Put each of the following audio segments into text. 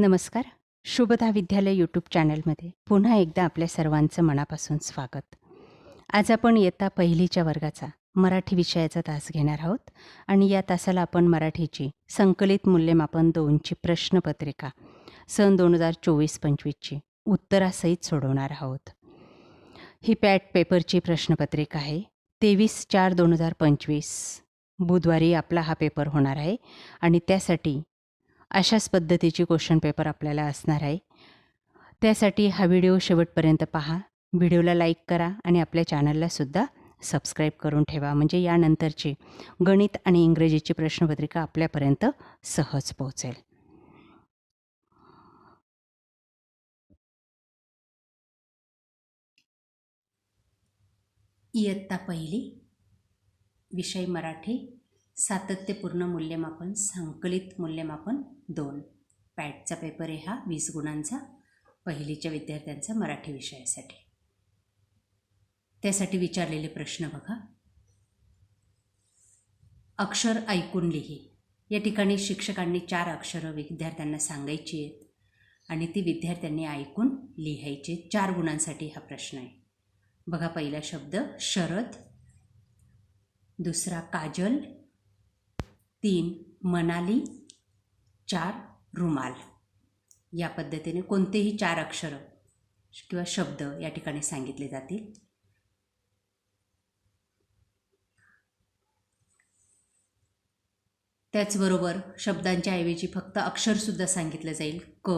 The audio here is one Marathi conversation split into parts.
नमस्कार. शुभदा विद्यालय यूट्यूब चॅनलमध्ये पुन्हा एकदा आपल्या सर्वांचं मनापासून स्वागत. आज आपण इयत्ता पहिलीच्या वर्गाचा मराठी विषयाचा तास घेणार आहोत आणि या तासाला आपण मराठीची संकलित मूल्यमापन दोनची प्रश्नपत्रिका सन दोन हजार चोवीस पंचवीसची उत्तरासहित सोडवणार आहोत. ही पॅट पेपरची प्रश्नपत्रिका आहे. तेवीस चार दोन हजार पंचवीस. बुधवारी आपला हा पेपर होणार आहे आणि त्यासाठी अशाच पद्धतीची क्वेश्चन पेपर आपल्याला असणार आहे. त्यासाठी हा व्हिडिओ शेवटपर्यंत पहा. व्हिडिओला लाईक करा आणि आपल्या चॅनललासुद्धा सबस्क्राईब करून ठेवा. म्हणजे यानंतरची गणित आणि इंग्रजीची प्रश्नपत्रिका आपल्यापर्यंत सहज पोहोचेल. इयत्ता पहिली विषय मराठी. सातत्यपूर्ण मूल्यमापन संकलित मूल्यमापन दोन. पॅटचा पेपर आहे हा वीस गुणांचा. पहिलीच्या विद्यार्थ्यांचा मराठी विषयासाठी. त्यासाठी विचारलेले प्रश्न बघा. अक्षर ऐकून लिही. या ठिकाणी शिक्षकांनी चार अक्षरं विद्यार्थ्यांना सांगायची आहेत आणि ती विद्यार्थ्यांनी ऐकून लिहायचे. चार गुणांसाठी हा प्रश्न आहे. बघा पहिला शब्द शरद दुसरा काजल तीन मनाली. चार रुमाल. या पद्धतीने कोणतेही चार अक्षरं किंवा शब्द या ठिकाणी सांगितले जातील. त्याचबरोबर शब्दांच्या ऐवजी फक्त अक्षरसुद्धा सांगितलं जाईल. क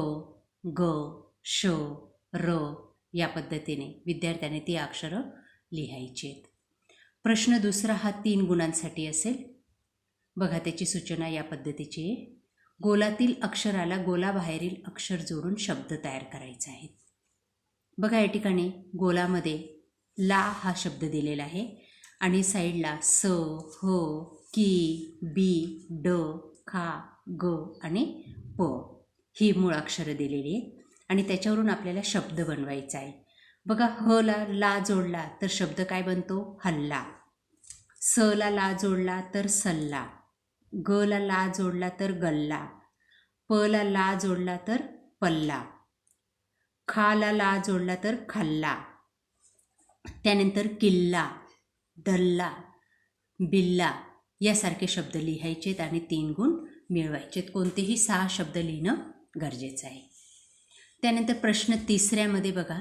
ग श र या पद्धतीने विद्यार्थ्याने ती अक्षरं लिहायची आहेत. प्रश्न दुसरा हा तीन गुणांसाठी असेल. बघा त्याची सूचना या पद्धतीची. आहे गोलातील अक्षराला गोलाबाहेरील अक्षर जोडून शब्द तयार करायचा आहेत. बघा या ठिकाणी गोलामध्ये ला हा शब्द दिलेला आहे आणि साईडला स ह की बी ड खा ग आणि प ही मूळ अक्षरं दिलेली आहेत. आणि त्याच्यावरून आपल्याला शब्द बनवायचा आहे. बघा ह ला ला जोडला तर शब्द काय बनतो? हल्ला. स ला ला जोडला तर सल्ला. ग ला ला जोडला तर गल्ला प ला ला जोडला तर पल्ला खा ला ला जोडला तर खल्ला त्यानंतर किल्ला दल्ला बिल्ला यासारखे शब्द लिहायचेत आणि तीन गुण मिळवायचेत. कोणतेही सहा शब्द लिहिणं गरजेचं आहे. त्यानंतर प्रश्न तिसऱ्यामध्ये बघा.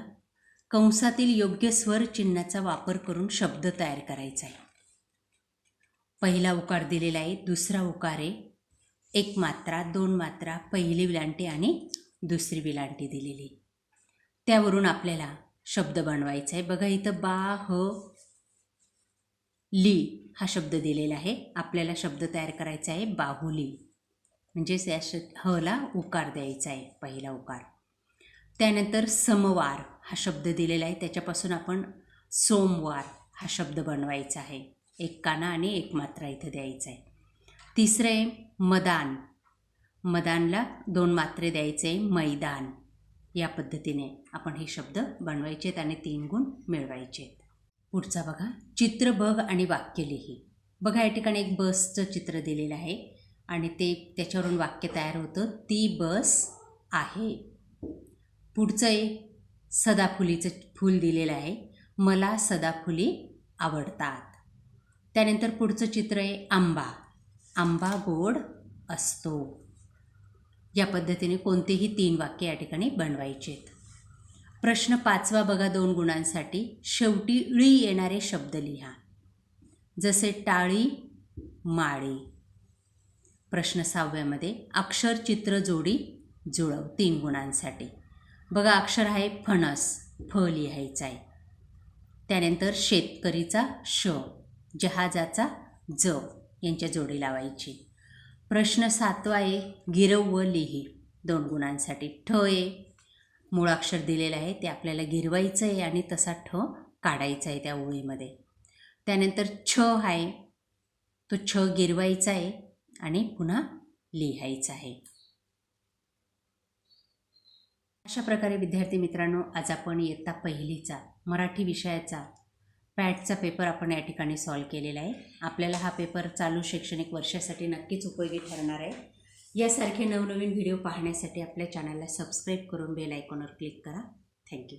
कंसातील योग्य स्वर चिन्हाचा वापर करून शब्द तयार करायचा आहे. पहिला उकार दिलेला आहे दुसरा उकार आहे. एक मात्रा दोन मात्रा पहिली विलांटी आणि दुसरी विलांटी दिलेली. त्यावरून आपल्याला शब्द बनवायचा आहे. बघा इथं बा ह ली हा शब्द दिलेला आहे. आपल्याला शब्द तयार करायचा आहे बाहुली. म्हणजेच या श हला उकार द्यायचा आहे पहिला उकार. त्यानंतर समवार हा शब्द दिलेला आहे. त्याच्यापासून आपण सोमवार हा शब्द बनवायचा आहे. एक काना आणि एक मात्रा इथं द्यायचा आहे तिसरं आहे मदान. मदानला दोन मात्रे द्यायचे आहे मैदान. या पद्धतीने आपण हे शब्द बनवायचे आहेत आणि तीन गुण मिळवायचे आहेत पुढचा बघा चित्र बघ आणि वाक्य लिही. बघा या ठिकाणी एक बसचं चित्र दिलेलं आहे आणि ते त्याच्यावरून वाक्य तयार होतं ती बस आहे. पुढचं एक सदाफुलीचं फूल दिलेलं आहे मला सदाफुली आवडतात. त्यानंतर पुढचं चित्र आहे आंबा. आंबा गोड असतो. या पद्धतीने कोणतेही तीन वाक्य या ठिकाणी बनवायचे आहेत. प्रश्न पाचवा बघा दोन गुणांसाठी. शेवटी ळी येणारे शब्द लिहा. जसे टाळी माळी. प्रश्न सहाव्यामध्ये अक्षर चित्र जोडी जुळव तीन गुणांसाठी. बघा अक्षर आहे फणस फ लिहायचा आहे. त्यानंतर शेतकरीचा श. जहाजाचा ज यांच्या जोडी लावायची. प्रश्न सातवा आहे गिरव व लिही. दोन गुणांसाठी ठ आहे मूळाक्षर दिलेलं आहे ते आपल्याला गिरवायचं आहे आणि तसा ठ काढायचा आहे त्या ओळीमध्ये. त्यानंतर छ आहे. तो छ गिरवायचा आहे आणि पुन्हा लिहायचा आहे. अशा प्रकारे विद्यार्थी मित्रांनो आज आपण इयत्ता पहिलीचा मराठी विषयाचा पॅटचा पेपर आपण या ठिकाणी सॉल्व केलेला आहे. आपल्याला हा पेपर चालू शैक्षणिक वर्षासाठी नक्कीच उपयोगी ठरणार आहे. यासारखे नवनवीन व्हिडिओ पाहण्यासाठी आपल्या चॅनलला सबस्क्राईब करून बेल आयकॉनवर क्लिक करा. थँक्यू